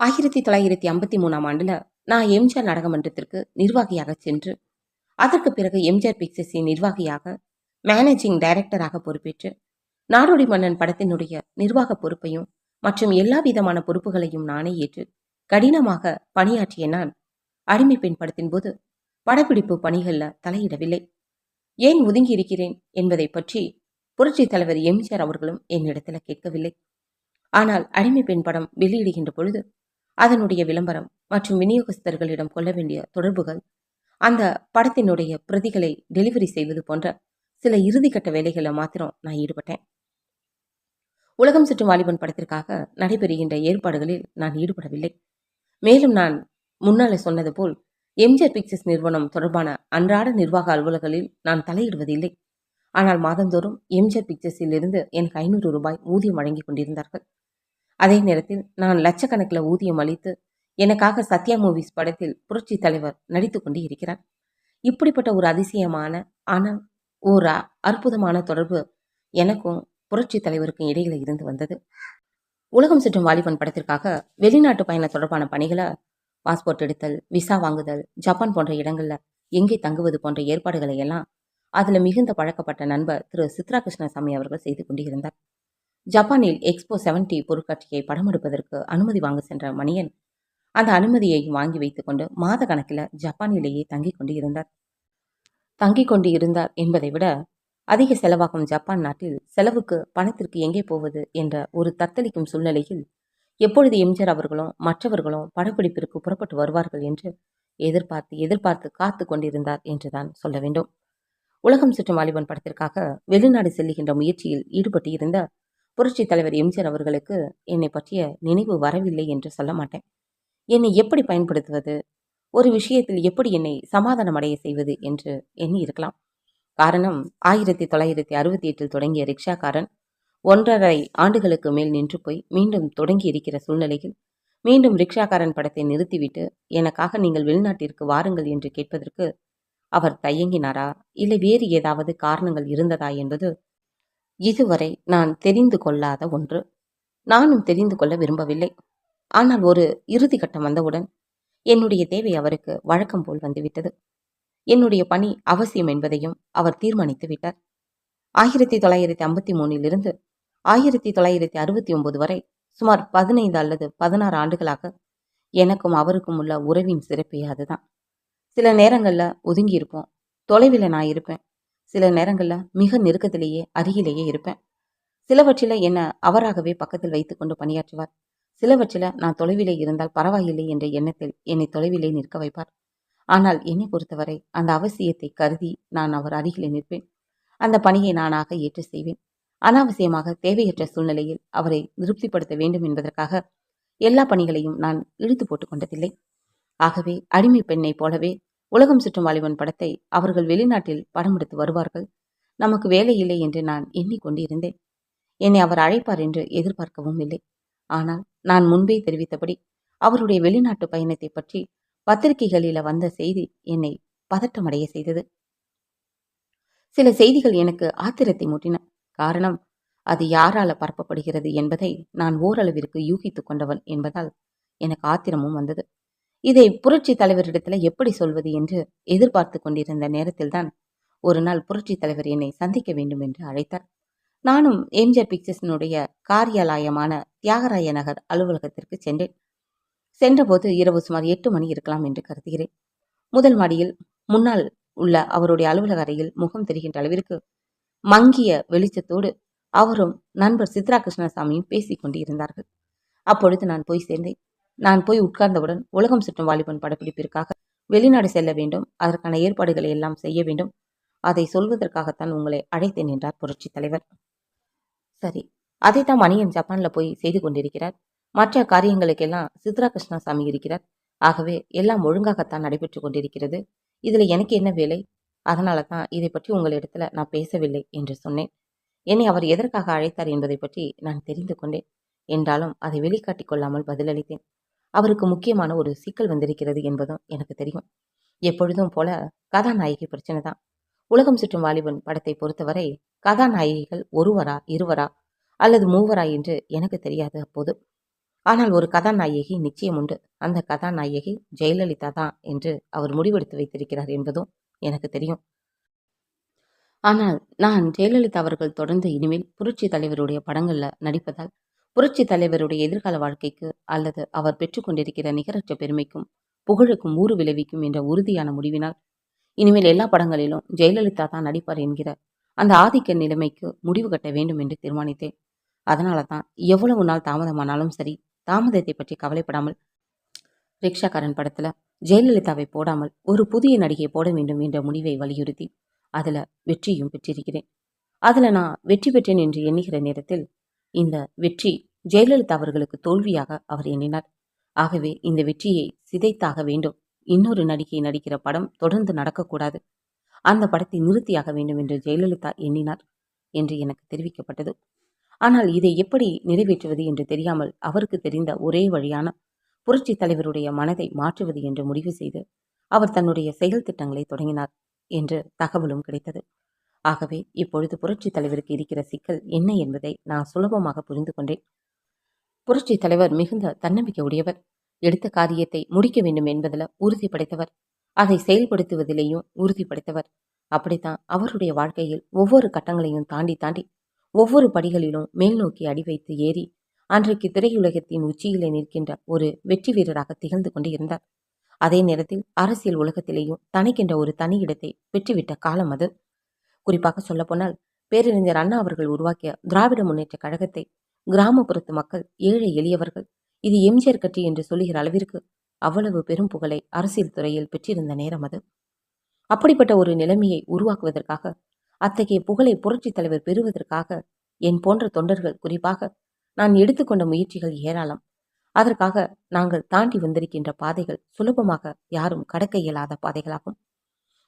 ஆயிரத்தி தொள்ளாயிரத்தி ஐம்பத்தி மூணாம் ஆண்டுல நான் எம்ஜிஆர் நாடகமன்றத்திற்கு நிர்வாகியாக சென்று அதற்கு பிறகு எம்ஜிஆர் பிக்சர்ஸின் நிர்வாகியாக மேனேஜிங் டைரக்டராக பொறுப்பேற்று நாடோடி மன்னன் படத்தினுடைய நிர்வாக பொறுப்பையும் மற்றும் எல்லா விதமான பொறுப்புகளையும் நானே ஏற்று கடினமாக பணியாற்றிய நான் அடிமை பெண் படத்தின் போது படப்பிடிப்பு பணிகளில் தலையிடவில்லை. ஏன் ஒதுங்கி இருக்கிறேன் என்பதை பற்றி புரட்சித் தலைவர் எம்ஜிஆர் அவர்களும் என்னிடத்தில் கேட்கவில்லை. ஆனால் அடிமை பெண் படம் வெளியிடுகின்ற பொழுது அதனுடைய விளம்பரம் மற்றும் விநியோகஸ்தர்களிடம் கொள்ள வேண்டிய தொடர்புகள் அந்த படத்தினுடைய பிரதிகளை டெலிவரி செய்வது போன்ற சில இறுதிக்கட்ட வேலைகளில் மாத்திரம் நான் ஈடுபட்டேன். உலகம் சுற்றும் வாலிபன் படத்திற்காக நடைபெறுகின்ற ஏற்பாடுகளில் நான் ஈடுபடவில்லை. மேலும் நான் முன்னாலே சொன்னது போல் எம்ஜிஆர் பிக்சர்ஸ் நிறுவனம் தொடர்பான அன்றாட நிர்வாக அலுவலர்களில் நான் தலையிடுவதில்லை. ஆனால் மாதந்தோறும் எம்ஜிஆர் பிக்சர்ஸில் இருந்து எனக்கு ஐநூறு ரூபாய் ஊதியம் வழங்கி கொண்டிருந்தார்கள். அதே நேரத்தில் நான் லட்சக்கணக்கில் ஊதியம் அளித்து எனக்காக சத்யா மூவிஸ் படத்தில் புரட்சி தலைவர் நடித்து கொண்டு இருக்கிறார். இப்படிப்பட்ட ஒரு அதிசயமான ஆனால் ஒரு அற்புதமான தொடர்பு எனக்கும் புரட்சி தலைவருக்கும் இடையில இருந்து வந்தது. உலகம் சுற்றும் வாலிபன் படத்திற்காக வெளிநாட்டு பயணம் தொடர்பான பணிகளை பாஸ்போர்ட் எடுத்தல் விசா வாங்குதல் ஜப்பான் போன்ற இடங்களில் எங்கே தங்குவது போன்ற ஏற்பாடுகளை எல்லாம் அதில் மிகுந்த பழக்கப்பட்ட நண்பர் திரு சித்ரா கிருஷ்ணசாமி அவர்கள் செய்து கொண்டிருந்தார். ஜப்பானில் எக்ஸ்போ 70 பொருட்காட்சியை படம் எடுப்பதற்கு அனுமதி வாங்க சென்ற மணியன் அந்த அனுமதியை வாங்கி வைத்துக்கொண்டு மாத கணக்கில் ஜப்பானிலேயே தங்கிக் கொண்டு இருந்தார் தங்கிக் கொண்டு இருந்தார் என்பதை விட அதிக செலவாகும் ஜப்பான் நாட்டில் செலவுக்கு பணத்திற்கு எங்கே போவது என்ற ஒரு தத்தளிக்கும் சூழ்நிலையில் எப்பொழுது எம்ஜிஆர் அவர்களும் மற்றவர்களும் படப்பிடிப்பிற்கு புறப்பட்டு வருவார்கள் என்று எதிர்பார்த்து எதிர்பார்த்து காத்து கொண்டிருந்தார் என்றுதான் சொல்ல வேண்டும். உலகம் சுற்றும் வாலிபன் படத்திற்காக வெளிநாடு செல்லுகின்ற முயற்சியில் ஈடுபட்டு இருந்த புரட்சி தலைவர் எம்ஜிஆர் அவர்களுக்கு என்னை பற்றிய நினைவு வரவில்லை என்று சொல்ல மாட்டேன். என்னை எப்படி பயன்படுத்துவது? ஒரு விஷயத்தில் எப்படி என்னை சமாதானம் அடைய செய்வது என்று எண்ணி இருக்கலாம். காரணம் ஆயிரத்தி தொள்ளாயிரத்தி அறுபத்தி எட்டில் தொடங்கிய ரிக்ஷாக்காரன் ஒன்றரை ஆண்டுகளுக்கு மேல் நின்று போய் மீண்டும் தொடங்கி இருக்கிற சூழ்நிலையில் மீண்டும் ரிக்ஷாக்காரன் படத்தை நிறுத்திவிட்டு எனக்காக நீங்கள் வெளிநாட்டிற்கு வாருங்கள் என்று கேட்பதற்கு அவர் தயங்கினாரா? இல்லை வேறு ஏதாவது காரணங்கள் இருந்ததா என்பது இதுவரை நான் தெரிந்து கொள்ளாத ஒன்று. நானும் தெரிந்து கொள்ள விரும்பவில்லை. ஆனால் ஒரு இறுதி கட்டம் வந்தவுடன் என்னுடைய தேவை அவருக்கு வழக்கம் போல் வந்துவிட்டது. என்னுடைய பணி அவசியம் என்பதையும் அவர் தீர்மானித்து விட்டார். ஆயிரத்தி தொள்ளாயிரத்தி ஐம்பத்தி மூணிலிருந்து ஆயிரத்தி தொள்ளாயிரத்தி அறுபத்தி ஒன்பது வரை சுமார் பதினைந்து அல்லது பதினாறு ஆண்டுகளாக எனக்கும் அவருக்கும் உள்ள உறவின் சிறப்பே அதுதான். சில நேரங்களில் ஒதுங்கியிருப்போம். தொலைவில் நான் இருப்பேன். சில நேரங்களில் மிக நெருக்கத்திலேயே அருகிலேயே இருப்பேன். சிலவற்றில் என்னை அவராகவே பக்கத்தில் வைத்துக்கொண்டு பணியாற்றுவார். சிலவற்றில் நான் தொலைவிலே இருந்தால் பரவாயில்லை என்ற எண்ணத்தில் என்னை தொலைவிலே நிற்க வைப்பார். ஆனால் என்னை பொறுத்தவரை அந்த அவசியத்தை கருதி நான் அவர் அருகிலே நிற்பேன். அந்த பணியை நானாக ஏற்று செய்வேன். அனாவசியமாக தேவையற்ற சூழ்நிலையில் அவரை திருப்திப்படுத்த வேண்டும் என்பதற்காக எல்லா பணிகளையும் நான் இழுத்து போட்டுக் கொண்டதில்லை. ஆகவே அடிமை பெண்ணைப் போலவே உலகம் சுற்றும் வாலிபன் படத்தை அவர்கள் வெளிநாட்டில் படம் எடுத்து வருவார்கள். நமக்கு வேலை இல்லை என்று நான் எண்ணிக்கொண்டிருந்தேன். என்னை அவர் அழைப்பார் என்று எதிர்பார்க்கவும் இல்லை. ஆனால் நான் முன்பே தெரிவித்தபடி அவருடைய வெளிநாட்டு பயணத்தை பற்றி பத்திரிகைகளில வந்த செய்தி என்னை பதட்டமடைய செய்தது. சில செய்திகள் எனக்கு ஆத்திரத்தை மூட்டின. காரணம் அது யாரால பரப்பப்படுகிறது என்பதை நான் ஓரளவிற்கு யூகித்துக் கொண்டவன் என்பதால் எனக்கு ஆத்திரமும் வந்தது. இதை புரட்சி தலைவரிடத்துல எப்படி சொல்வது என்று எதிர்பார்த்து கொண்டிருந்த நேரத்தில்தான் ஒரு நாள் புரட்சி தலைவர் என்னை சந்திக்க வேண்டும் என்று அழைத்தார். நானும் எம்ஜிஆர் பிக்சர்ஸினுடைய காரியாலயமான தியாகராய நகர் அலுவலகத்திற்கு சென்றேன். சென்றபோது இரவு சுமார் எட்டு மணி இருக்கலாம் என்று கருதுகிறேன். முதல் மாடியில் முன்னால் உள்ள அவருடைய அலுவலக அறையில் முகம் தெரிகின்ற அளவிற்கு மங்கிய வெளிச்சத்தோடு அவரும் நண்பர் சித்ரா கிருஷ்ணசாமியும் பேசிக் கொண்டு இருந்தார்கள் அப்பொழுது நான் போய் சேர்ந்தேன். நான் போய் உட்கார்ந்தவுடன் உலகம் சுற்றும் வாலிபன் படப்பிடிப்பிற்காக வெளிநாடு செல்ல வேண்டும். அதற்கான ஏற்பாடுகளை எல்லாம் செய்ய வேண்டும். அதை சொல்வதற்காகத்தான் உங்களை அழைத்தேன் என்றார் புரட்சி தலைவர். சரி அதைத்தான் மணியன் ஜப்பானில் போய் செய்து கொண்டிருக்கிறார். மற்ற காரியங்களுக்கெல்லாம் சித்ரா கிருஷ்ணசாமி இருக்கிறார். ஆகவே எல்லாம் ஒழுங்காகத்தான் நடைபெற்று கொண்டிருக்கிறது. இதில் எனக்கு என்ன வேலை? அதனால தான் இதை பற்றி உங்களிடத்துல நான் பேசவில்லை என்று சொன்னேன். என்னை அவர் எதற்காக அழைத்தார் என்பதை பற்றி நான் தெரிந்து கொண்டேன். என்றாலும் அதை வெளிக்காட்டிக் கொள்ளாமல் பதிலளித்தேன். அவருக்கு முக்கியமான ஒரு சிக்கல் வந்திருக்கிறது என்பதும் எனக்கு தெரியும். எப்பொழுதும் போல கதாநாயகி பிரச்சனை தான். உலகம் சுற்றும் வாலிபன் படத்தை பொறுத்தவரை கதாநாயகிகள் ஒருவரா இருவரா அல்லது மூவரா என்று எனக்கு தெரியாது அப்போது. ஆனால் ஒரு கதாநாயகி நிச்சயம் உண்டு. அந்த கதாநாயகி ஜெயலலிதா தான் என்று அவர் முடிவெடுத்து வைத்திருக்கிறார் என்பதும் எனக்கு தெரியும். ஆனால் நான் ஜெயலலிதா அவர்கள் தொடர்ந்து இனிமேல் புரட்சி தலைவருடைய படங்களில் நடிப்பதால் புரட்சி தலைவருடைய எதிர்கால வாழ்க்கைக்கு அல்லது அவர் பெற்றுக்கொண்டிருக்கிற நிகரற்ற பெருமைக்கும் புகழுக்கும் ஊறு விளைவிக்கும் என்ற உறுதியான முடிவினால் இனிமேல் எல்லா படங்களிலும் ஜெயலலிதா தான் நடிப்பார் என்கிற அந்த ஆதிக்க நிலைமைக்கு முடிவு கட்ட வேண்டும் என்று தீர்மானித்தேன். அதனால தான் எவ்வளவு நாள் தாமதமானாலும் சரி தாமதத்தை பற்றி கவலைப்படாமல் ரிக்ஷாக்காரன் படத்தில் ஜெயலலிதாவை போடாமல் ஒரு புதிய நடிகை போட வேண்டும் என்ற முடிவை வலியுறுத்தி அதில் வெற்றியும் பெற்றிருக்கிறேன். அதில் நான் வெற்றி பெற்றேன் என்று எண்ணுகிற நேரத்தில் இந்த வெற்றி ஜெயலலிதா அவர்களுக்கு தோல்வியாக அவர் எண்ணினார். ஆகவே இந்த வெற்றியை சிதைத்தாக வேண்டும். இன்னொரு நடிகை நடிக்கிற படம் தொடர்ந்து நடக்கக்கூடாது. அந்த படத்தை நிறுத்தியாக வேண்டும் என்று ஜெயலலிதா எண்ணினார் என்று எனக்கு தெரிவிக்கப்பட்டது. ஆனால் இதை எப்படி நிறைவேற்றுவது என்று தெரியாமல் அவருக்கு தெரிந்த ஒரே வழியான புரட்சி தலைவருடைய மனதை மாற்றுவது என்று முடிவு செய்து அவர் தன்னுடைய செயல் திட்டங்களை தொடங்கினார் என்று தகவலும் கிடைத்தது. ஆகவே இப்பொழுது புரட்சி தலைவருக்கு இருக்கிற சிக்கல் என்ன என்பதை நான் சுலபமாக புரிந்து கொண்டேன். புரட்சி தலைவர் மிகுந்த தன்னம்பிக்கை உடையவர். எடுத்த காரியத்தை முடிக்க வேண்டும் என்பதில் உறுதி படைத்தவர். அதை செயல்படுத்துவதிலேயும் உறுதி படைத்தவர். அப்படித்தான் அவருடைய வாழ்க்கையில் ஒவ்வொரு கட்டங்களையும் தாண்டி தாண்டி ஒவ்வொரு படிகளிலும் மேல் நோக்கி அடி வைத்து ஏறி அன்றைக்கு திரையுலகத்தின் உச்சியிலே நிற்கின்ற ஒரு வெற்றி வீரராக திகழ்ந்து கொண்டு இருந்தார். அதே நேரத்தில் அரசியல் உலகத்திலேயும் தனக்கென்ற ஒரு தனி இடத்தை பெற்றுவிட்ட காலம் அது. குறிப்பாக சொல்லப்போனால் பேரறிஞர் அண்ணா அவர்கள் உருவாக்கிய திராவிட முன்னேற்ற கழகத்தை கிராமப்புறத்து மக்கள் ஏழை எளியவர்கள் இது எம்ஜிஆர் கட்சி என்று சொல்லுகிற அளவிற்கு அவ்வளவு பெரும் புகழை அரசியல் துறையில் பெற்றிருந்த நேரம் அது. அப்படிப்பட்ட ஒரு நிலைமையை உருவாக்குவதற்காக அத்தகைய புகழை புரட்சித் தலைவர் பெறுவதற்காக என் போன்ற தொண்டர்கள் குறிப்பாக நான் எடுத்துக்கொண்ட முயற்சிகள் ஏராளம். அதற்காக நாங்கள் தாண்டி வந்திருக்கின்ற பாதைகள் சுலபமாக யாரும் கடக்க இயலாத பாதைகளாகும்.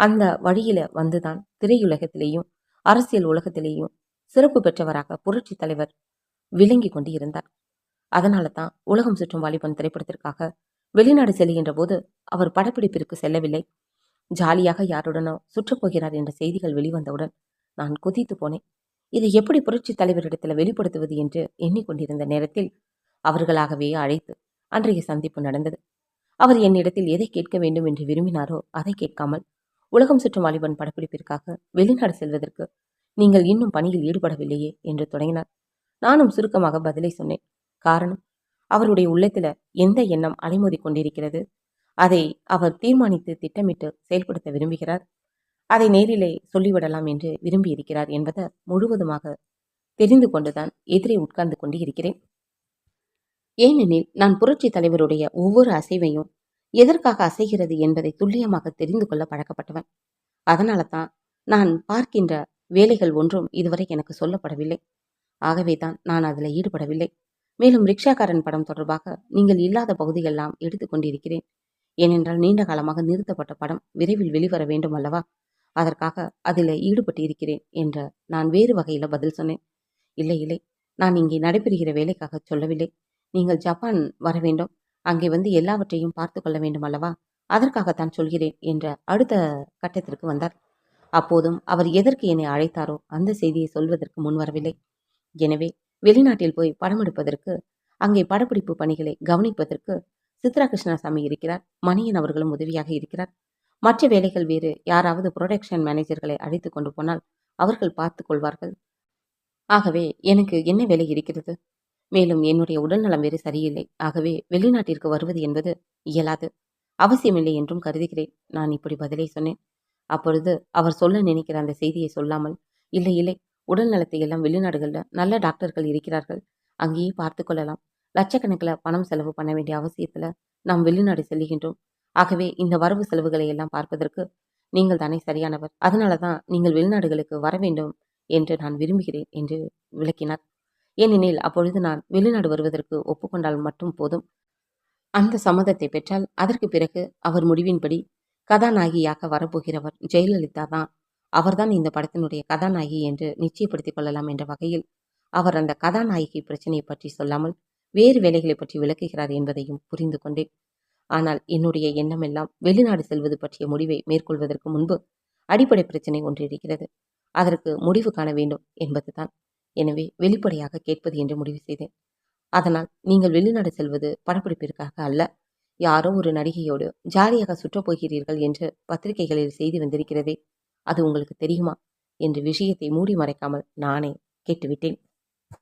அந்த வழியில வந்துதான் திரையுலகத்திலேயும் அரசியல் உலகத்திலேயும் சிறப்பு பெற்றவராக புரட்சி தலைவர் விளங்கி கொண்டு இருந்தார் அதனால தான் உலகம் சுற்றும் வாலிபன் திரைப்படத்திற்காக வெளிநாடு செல்கின்ற போது அவர் படப்பிடிப்பிற்கு செல்லவில்லை. ஜாலியாக யாருடனோ சுற்றப்போகிறார் என்ற செய்திகள் வெளிவந்தவுடன் நான் குதித்து போனேன். இதை எப்படி புரட்சி தலைவரிடத்தில் வெளிப்படுத்துவது என்று எண்ணிக்கொண்டிருந்த நேரத்தில் அவர்களாகவே அழைத்து அன்றைய சந்திப்பு நடந்தது. அவர் என்னிடத்தில் எதை கேட்க வேண்டும் என்று விரும்பினாரோ அதை கேட்காமல் உலகம் சுற்றும் வாலிபன் படப்பிடிப்பிற்காக வெளிநாடு செல்வதற்கு நீங்கள் இன்னும் பணியில் ஈடுபடவில்லையே என்று தொடங்கினார். நானும் சுருக்கமாக பதிலை சொன்னேன். காரணம் அவருடைய உள்ளத்துல எந்த எண்ணம் அலைமோதி கொண்டிருக்கிறது? அதை அவர் தீர்மானித்து திட்டமிட்டு செயல்படுத்த விரும்புகிறார். அதை நேரிலே சொல்லிவிடலாம் என்று விரும்பியிருக்கிறார் என்பதை முழுவதுமாக தெரிந்து கொண்டுதான் எதிரே உட்கார்ந்து கொண்டு இருக்கிறேன் ஏனெனில் நான் புரட்சி தலைவருடைய ஒவ்வொரு அசைவையும் எதற்காக அசைகிறது என்பதை துல்லியமாக தெரிந்து கொள்ள பழக்கப்பட்டவன். அதனால தான் நான் பார்க்கின்ற வேலைகள் ஒன்றும் இதுவரை எனக்கு சொல்லப்படவில்லை. ஆகவே தான் நான் அதில் ஈடுபடவில்லை. மேலும் ரிக்ஷாக்காரன் படம் தொடர்பாக நீங்கள் இல்லாத பகுதியெல்லாம் எடுத்துக்கொண்டிருக்கிறேன் ஏனென்றால் நீண்ட காலமாக நிறுத்தப்பட்ட படம் விரைவில் வெளிவர வேண்டும் அல்லவா? அதற்காக அதில் ஈடுபட்டு இருக்கிறேன் என்ற நான் வேறு வகையில் பதில் சொன்னேன். இல்லை இல்லை. நான் இங்கே நடைபெறுகிற வேலைக்காக சொல்லவில்லை. நீங்கள் ஜப்பான் வர வேண்டும். அங்கே வந்து எல்லாவற்றையும் பார்த்து கொள்ள வேண்டும் அல்லவா? அதற்காகத்தான் சொல்கிறேன் என்ற அடுத்த கட்டத்திற்கு வந்தார். அப்போதும் அவர் எதற்கு என்னை அழைத்தாரோ அந்த செய்தியை சொல்வதற்கு முன்வரவில்லை எனவே வெளிநாட்டில் போய் படம் எடுப்பதற்கு அங்கே படப்பிடிப்பு பணிகளை கவனிப்பதற்கு சித்ரா கிருஷ்ணசாமி இருக்கிறார் மணியன் அவர்களும் உதவியாக இருக்கிறார். மற்ற வேலைகள் வேறு யாராவது புரொடக்ஷன் மேனேஜர்களை அழைத்து கொண்டு போனால் அவர்கள் பார்த்து கொள்வார்கள். ஆகவே எனக்கு என்ன வேலை இருக்கிறது? மேலும் என்னுடைய உடல்நலம் வேறு சரியில்லை. ஆகவே வெளிநாட்டிற்கு வருவது என்பது இயலாது. அவசியமில்லை என்றும் கருதுகிறேன். நான் இப்படி பதிலை சொன்னேன். அப்பொழுது அவர் சொல்ல நினைக்கிற அந்த செய்தியை சொல்லாமல் இல்லை இல்லை உடல் நலத்தை எல்லாம் வெளிநாடுகளில் நல்ல டாக்டர்கள் இருக்கிறார்கள். அங்கேயே பார்த்து கொள்ளலாம். லட்சக்கணக்கில் பணம் செலவு பண்ண வேண்டிய அவசியத்தில் நாம் வெளிநாடு செல்லுகின்றோம் ஆகவே இந்த வரவு செலவுகளை எல்லாம் பார்ப்பதற்கு நீங்கள் தானே சரியானவர். அதனால தான் நீங்கள் வெளிநாடுகளுக்கு வர வேண்டும் என்று நான் விரும்புகிறேன் என்று விளக்கினார். ஏனெனில் அப்பொழுது நான் வெளிநாடு வருவதற்கு ஒப்புக்கொண்டால் மட்டும் போதும். அந்த சம்மதத்தை பெற்றால் அதற்கு பிறகு அவர் முடிவின்படி கதாநாயகியாக வரப்போகிறவர் ஜெயலலிதா தான். அவர்தான் இந்த படத்தினுடைய கதாநாயகி என்று நிச்சயப்படுத்திக் கொள்ளலாம் என்ற வகையில் அவர் அந்த கதாநாயகி பிரச்சனையை பற்றி சொல்லாமல் வேறு வேலைகளை பற்றி விளக்குகிறார் என்பதையும் புரிந்து கொண்டேன். ஆனால் என்னுடைய எண்ணமெல்லாம் வெளிநாடு செல்வது பற்றிய முடிவை மேற்கொள்வதற்கு முன்பு அடிப்படை பிரச்சனை ஒன்று இருக்கிறது. அதற்கு முடிவு காண வேண்டும் என்பதுதான். எனவே வெளிப்படையாக கேட்பது என்று முடிவு செய்தேன். அதனால் நீங்கள் வெளிநாடு செல்வது படப்பிடிப்பிற்காக அல்ல. யாரோ ஒரு நடிகையோடு ஜாலியாக சுற்றப் போகிறீர்கள் என்று பத்திரிகைகளில் செய்தி வந்திருக்கிறதே அது உங்களுக்கு தெரியுமா? என்று விஷயத்தை மூடி மறைக்காமல் நானே கேட்டுவிட்டேன்.